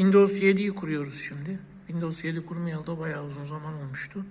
Windows 7'yi kuruyoruz şimdi. Windows 7 kurmayalı da bayağı uzun zaman olmuştu.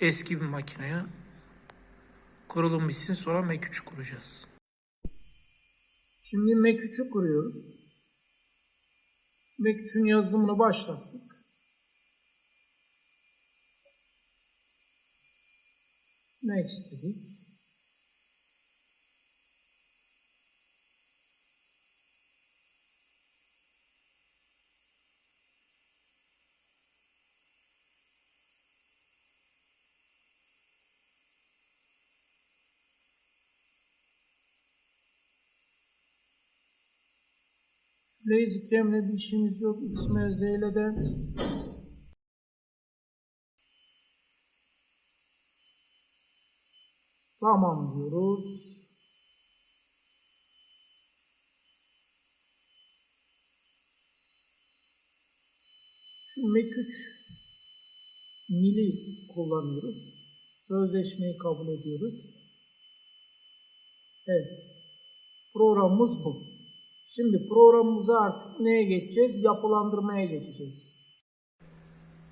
Eski bir makineye kurulum bitsin sonra Mac 3 kuracağız. Şimdi Mac 3'ü kuruyoruz. Mac 3'ün yazılımını başlattık. Next dedik. Basecam'le bir işimiz yok. İle de Tamam diyoruz. Şu Mac 3 mili kullanıyoruz. Sözleşmeyi kabul ediyoruz. Evet. Programımız bu. Şimdi programımızı artık neye geçeceğiz? Yapılandırmaya geçeceğiz.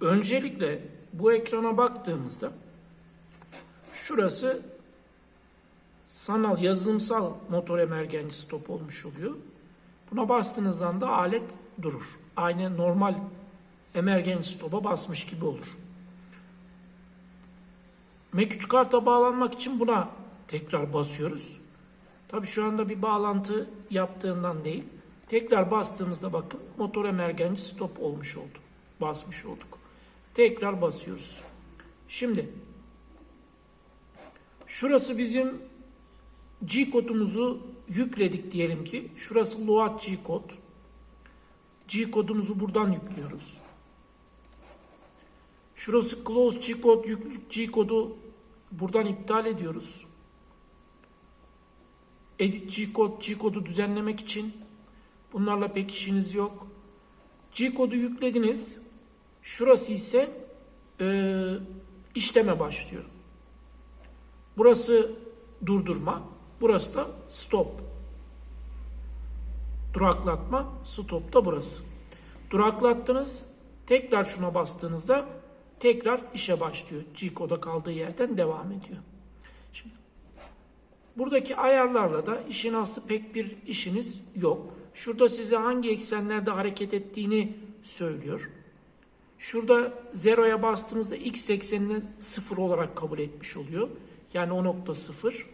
Öncelikle bu ekrana baktığımızda şurası sanal yazılımsal motor emergency stop olmuş oluyor. Buna bastığınız anda alet durur. Aynı normal emergency stop'a basmış gibi olur. Mac 3 karta bağlanmak için buna tekrar basıyoruz. Tabii şu anda bir bağlantı yaptığından değil. Tekrar bastığımızda bakın motor emergency stop olmuş oldu. Basmış olduk. Tekrar basıyoruz. Şimdi şurası bizim G kodumuzu yükledik diyelim ki. Şurası load G kod. G kodumuzu buradan yüklüyoruz. Şurası close G kod, yüklük G kodu buradan iptal ediyoruz. Edit G kod, G kodu düzenlemek için bunlarla pek işiniz yok. G kodu yüklediniz. Şurası ise e, işleme başlıyor. Burası durdurma. Burası da stop. Duraklatma. Stop da burası. Duraklattınız. Tekrar şuna bastığınızda tekrar işe başlıyor. G-koda kaldığı yerden devam ediyor. Şimdi buradaki ayarlarla da işin aslı pek bir işiniz yok. Şurada size hangi eksenlerde hareket ettiğini söylüyor. Şurada zeroya bastığınızda x eksenini sıfır olarak kabul etmiş oluyor. Yani o nokta sıfır.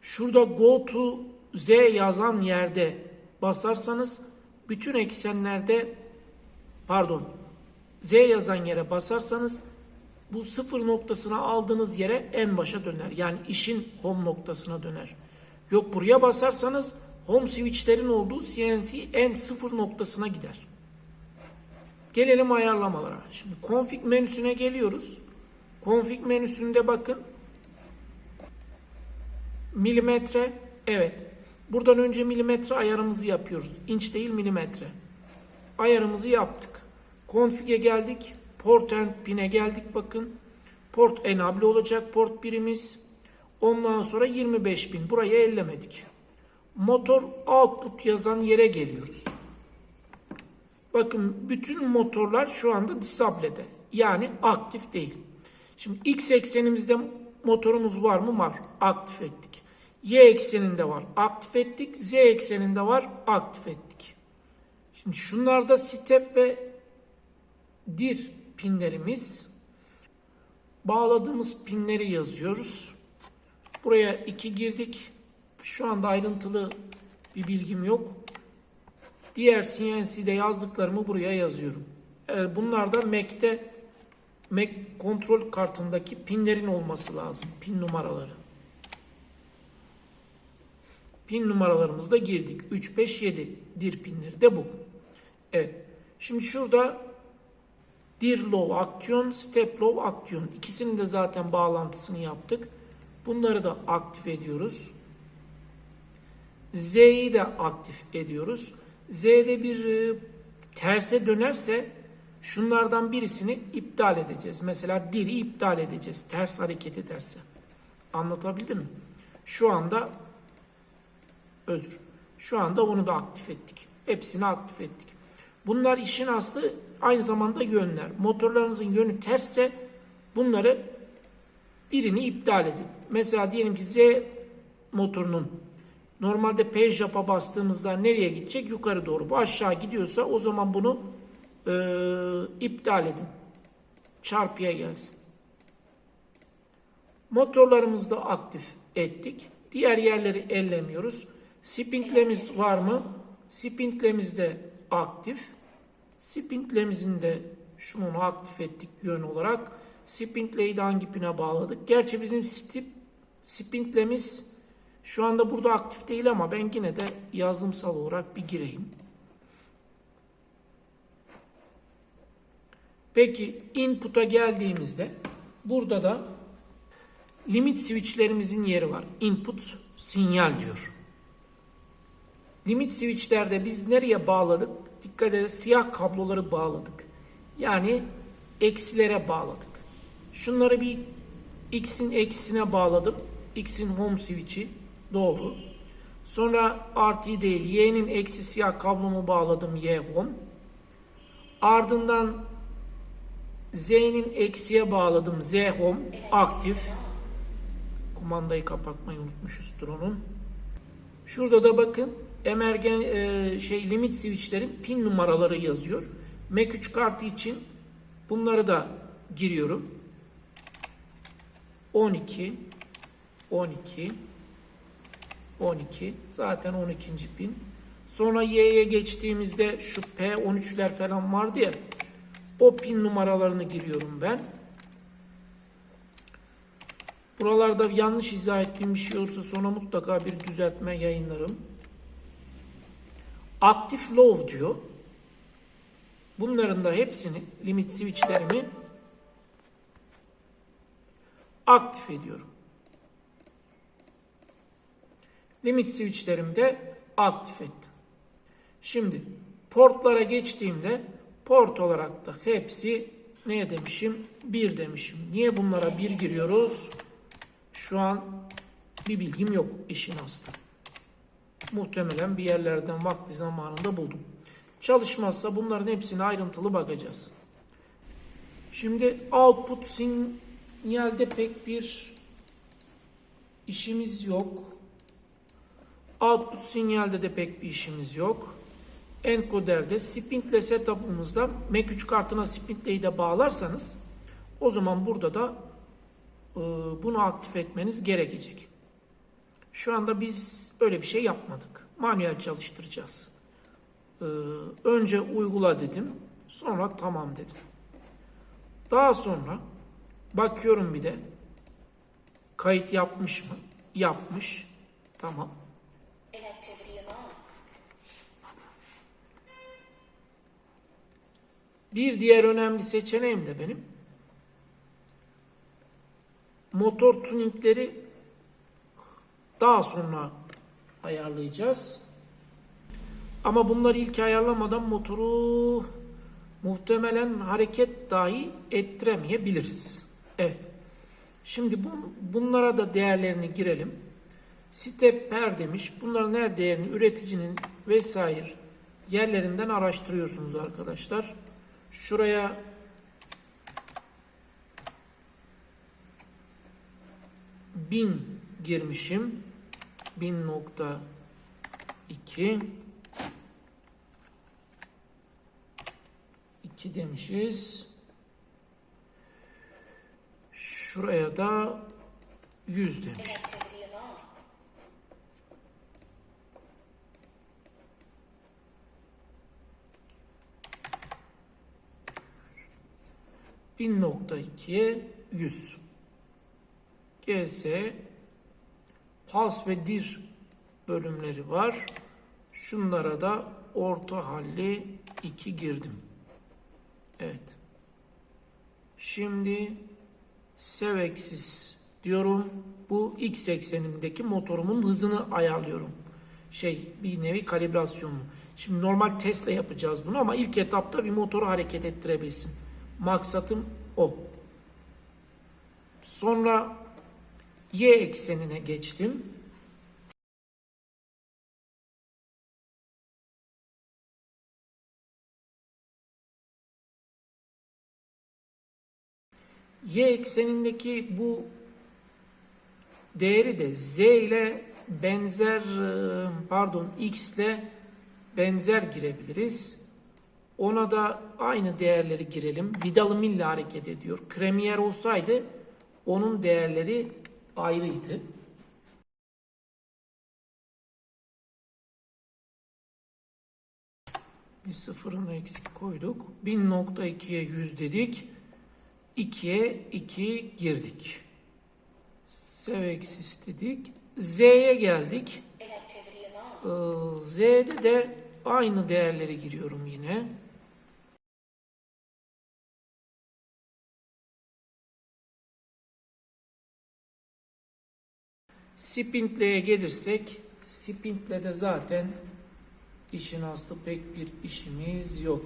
Şurada go to z yazan yerde basarsanız bütün eksenlerde pardon z yazan yere basarsanız bu sıfır noktasına aldığınız yere en başa döner. Yani işin home noktasına döner. Yok buraya basarsanız home switchlerin olduğu CNC en sıfır noktasına gider. Gelelim ayarlamalara. Şimdi config menüsüne geliyoruz. Config menüsünde bakın milimetre evet. Buradan önce milimetre ayarımızı yapıyoruz. İnç değil milimetre. Ayarımızı yaptık. Config'e geldik. Port pin'e geldik bakın. Port enable olacak port birimiz. Ondan sonra 25.000. Burayı ellemedik. Motor output yazan yere geliyoruz. Bakın bütün motorlar şu anda disable'de. Yani aktif değil. Şimdi x eksenimizde motorumuz var mı? Var. Aktif ettik. Y ekseninde var. Aktif ettik. Z ekseninde var. Aktif ettik. Şimdi şunlarda step ve dir pinlerimiz. Bağladığımız pinleri yazıyoruz. Buraya 2 girdik. Şu anda ayrıntılı bir bilgim yok. Diğer CNC'de yazdıklarımı buraya yazıyorum. Ee, bunlar da Mac'te Mac kontrol kartındaki pinlerin olması lazım. Pin numaraları. Pin numaralarımızı da girdik. 3, 5, 7 dir pinleri de bu. Evet. Şimdi şurada dir low aksiyon, step low aksiyon. İkisinin de zaten bağlantısını yaptık. Bunları da aktif ediyoruz. Z'yi de aktif ediyoruz. Z'de bir e, terse dönerse şunlardan birisini iptal edeceğiz. Mesela diri iptal edeceğiz. Ters hareket ederse. Anlatabildim mi? Şu anda özür. Şu anda onu da aktif ettik. Hepsini aktif ettik. Bunlar işin aslı aynı zamanda yönler. Motorlarınızın yönü tersse bunları birini iptal edin. Mesela diyelim ki Z motorunun normalde Peugeot'a bastığımızda nereye gidecek? Yukarı doğru. Bu aşağı gidiyorsa o zaman bunu e, iptal edin. Çarpıya gelsin. Motorlarımızı da aktif ettik. Diğer yerleri ellemiyoruz. Spintlemiz var mı? Spintlemiz de aktif. Spintlemizin de şunu aktif ettik yön olarak. Spintleyi de hangi pine bağladık? Gerçi bizim stip, spintlemiz şu anda burada aktif değil ama ben yine de yazılımsal olarak bir gireyim. Peki input'a geldiğimizde burada da limit switchlerimizin yeri var. Input sinyal diyor. Limit switchlerde biz nereye bağladık? Dikkat edin siyah kabloları bağladık. Yani eksilere bağladık. Şunları bir X'in eksisine bağladım. X'in home switch'i doğru. Sonra artı değil Y'nin eksi siyah kablomu bağladım Y home. Ardından Z'nin eksiye bağladım Z home aktif. Kumandayı kapatmayı unutmuşuz drone'un. Şurada da bakın emergen e, şey limit switchlerin pin numaraları yazıyor. Mac 3 kartı için bunları da giriyorum. 12 12 12 zaten 12. pin. Sonra Y'ye geçtiğimizde şu P13'ler falan vardı ya. O pin numaralarını giriyorum ben. Buralarda yanlış izah ettiğim bir şey olursa sonra mutlaka bir düzeltme yayınlarım. Aktif low diyor. Bunların da hepsini limit switchlerimi aktif ediyorum. Limit switchlerimi de aktif ettim. Şimdi portlara geçtiğimde port olarak da hepsi ne demişim? 1 demişim. Niye bunlara 1 giriyoruz? Şu an bir bilgim yok işin aslı. Muhtemelen bir yerlerden vakti zamanında buldum. Çalışmazsa bunların hepsine ayrıntılı bakacağız. Şimdi output sinyalde pek bir işimiz yok. Output sinyalde de pek bir işimiz yok. Encoder'de spintle setup'ımızda Mac 3 kartına spintleyi de bağlarsanız o zaman burada da e, bunu aktif etmeniz gerekecek. Şu anda biz öyle bir şey yapmadık. Manuel çalıştıracağız. E, önce uygula dedim. Sonra tamam dedim. Daha sonra bakıyorum bir de kayıt yapmış mı? Yapmış. Tamam. Bir diğer önemli seçeneğim de benim motor tuningleri daha sonra ayarlayacağız. Ama bunları ilk ayarlamadan motoru muhtemelen hareket dahi ettiremeyebiliriz. Evet. Şimdi bu, bunlara da değerlerini girelim. Step per demiş. Bunların her değerini üreticinin vesaire yerlerinden araştırıyorsunuz arkadaşlar. Şuraya bin girmişim. Bin nokta iki. İki demişiz. Şuraya da yüz demiş. Inactivity alarm. Bin nokta ikiye yüz. GS Pals ve dir bölümleri var. Şunlara da orta halli 2 girdim. Evet. Şimdi Sevexis diyorum. Bu x eksenimdeki motorumun hızını ayarlıyorum. Şey bir nevi kalibrasyonu. Şimdi normal testle yapacağız bunu ama ilk etapta bir motoru hareket ettirebilsin. Maksatım o. Sonra Y eksenine geçtim. Y eksenindeki bu değeri de Z ile benzer pardon X ile benzer girebiliriz. Ona da aynı değerleri girelim. Vidalı mille hareket ediyor. Kremier olsaydı onun değerleri ayrıydı. Bir sıfırını eksik koyduk. 1000.2'ye 100 dedik. 2'ye 2 girdik. Sev eksis dedik. Z'ye geldik. Ee, Z'de de aynı değerleri giriyorum yine. Spintle'ye gelirsek, Spintle de zaten işin aslı pek bir işimiz yok.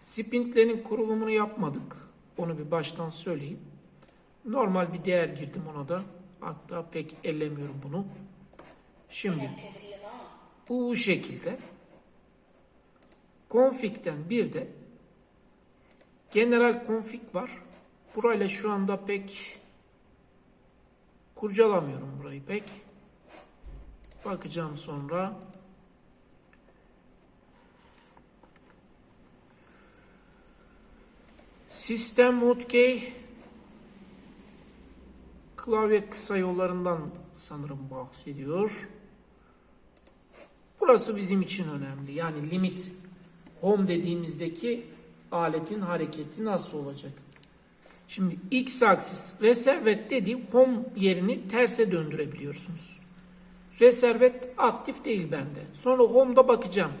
Spintle'nin kurulumunu yapmadık. Onu bir baştan söyleyeyim. Normal bir değer girdim ona da. Hatta pek ellemiyorum bunu. Şimdi bu bu şekilde. Config'den bir de general config var. Burayla şu anda pek kurcalamıyorum burayı pek. Bakacağım sonra. Sistem hotkey klavye kısa yollarından sanırım bahsediyor. Burası bizim için önemli. Yani limit home dediğimizdeki aletin hareketi nasıl olacak? Şimdi x aksis reservet dediği home yerini terse döndürebiliyorsunuz. Reservet aktif değil bende. Sonra home'da bakacağım.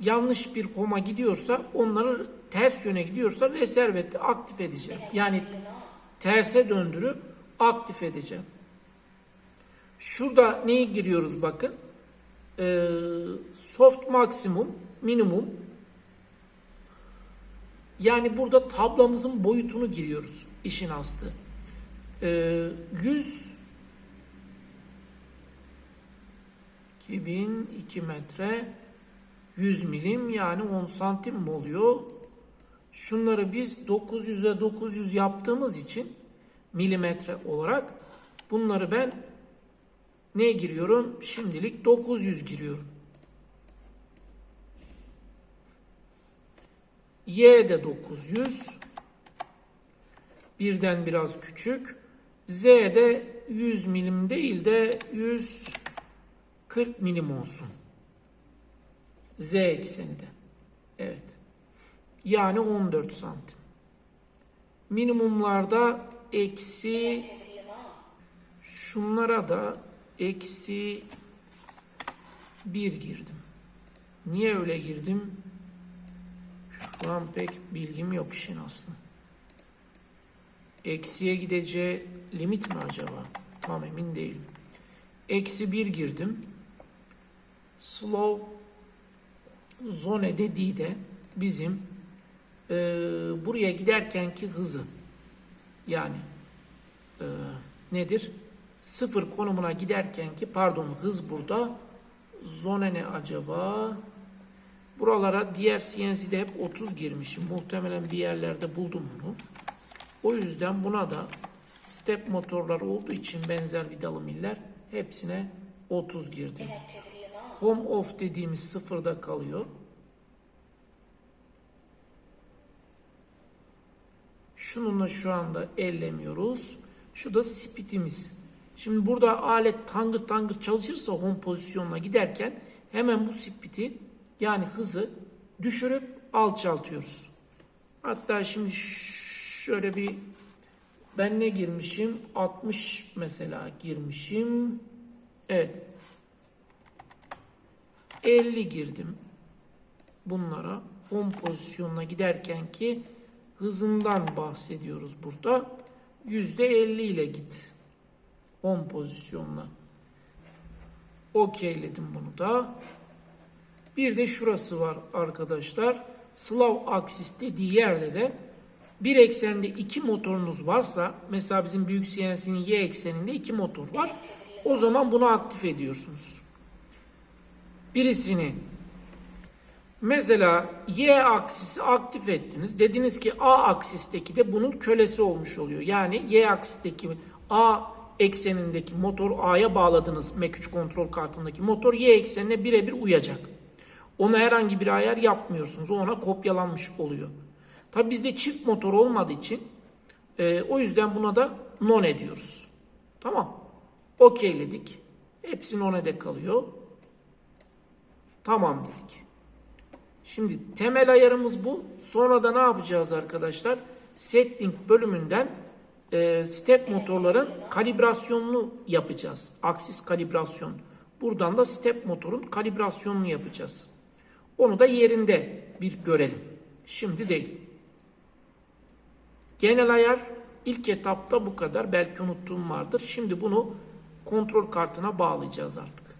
Yanlış bir home'a gidiyorsa onları ters yöne gidiyorsa reserveti aktif edeceğim. Yani terse döndürüp aktif edeceğim. Şurada neyi giriyoruz bakın. Ee, soft maksimum, minimum. Yani burada tablamızın boyutunu giriyoruz işin aslı. Ee, 100 2002 metre 100 milim yani 10 santim mi oluyor? Şunları biz 900'e 900 yaptığımız için milimetre olarak bunları ben ne giriyorum? Şimdilik 900 giriyorum. Y de 900. Birden biraz küçük. Z de 100 milim değil de 140 milim olsun. Z ekseninde. Evet. Yani 14 santim. Minimumlarda eksi. Şunlara da eksi 1 girdim. Niye öyle girdim? Şu pek bilgim yok işin aslında. Eksiye gideceği limit mi acaba? Tam emin değilim. Eksi 1 girdim. Slow zone dediği de bizim eee, buraya giderkenki hızı. Yani eee, nedir? Sıfır konumuna giderken ki pardon hız burada. Zone ne acaba? Buralara diğer CNC'de hep 30 girmişim. Muhtemelen bir yerlerde buldum onu. O yüzden buna da step motorlar olduğu için benzer vidalı miller hepsine 30 girdim. Home off dediğimiz sıfırda kalıyor. Şununla şu anda ellemiyoruz. Şu da speedimiz. Şimdi burada alet tangır tangır çalışırsa home pozisyonuna giderken hemen bu speed'i yani hızı düşürüp alçaltıyoruz. Hatta şimdi şöyle bir ben ne girmişim? 60 mesela girmişim. Evet. 50 girdim bunlara home pozisyonuna giderken ki hızından bahsediyoruz burada. %50 ile git home pozisyonuna. Okeyledim bunu da. Bir de şurası var arkadaşlar. Slav aksis dediği yerde de bir eksende iki motorunuz varsa mesela bizim büyük CNC'nin Y ekseninde iki motor var. O zaman bunu aktif ediyorsunuz. Birisini Mesela Y aksisi aktif ettiniz. Dediniz ki A aksisteki de bunun kölesi olmuş oluyor. Yani Y aksisteki A eksenindeki motor A'ya bağladınız M3 kontrol kartındaki motor Y eksenine birebir uyacak. Ona herhangi bir ayar yapmıyorsunuz. O ona kopyalanmış oluyor. Tabi bizde çift motor olmadığı için e, o yüzden buna da non ediyoruz. Tamam. Okeyledik. Hepsi non'ede kalıyor. Tamam dedik. Şimdi temel ayarımız bu. Sonra da ne yapacağız arkadaşlar? Setting bölümünden e, step motorların kalibrasyonunu yapacağız. Aksis kalibrasyon. Buradan da step motorun kalibrasyonunu yapacağız. Onu da yerinde bir görelim. Şimdi değil. Genel ayar ilk etapta bu kadar. Belki unuttuğum vardır. Şimdi bunu kontrol kartına bağlayacağız artık.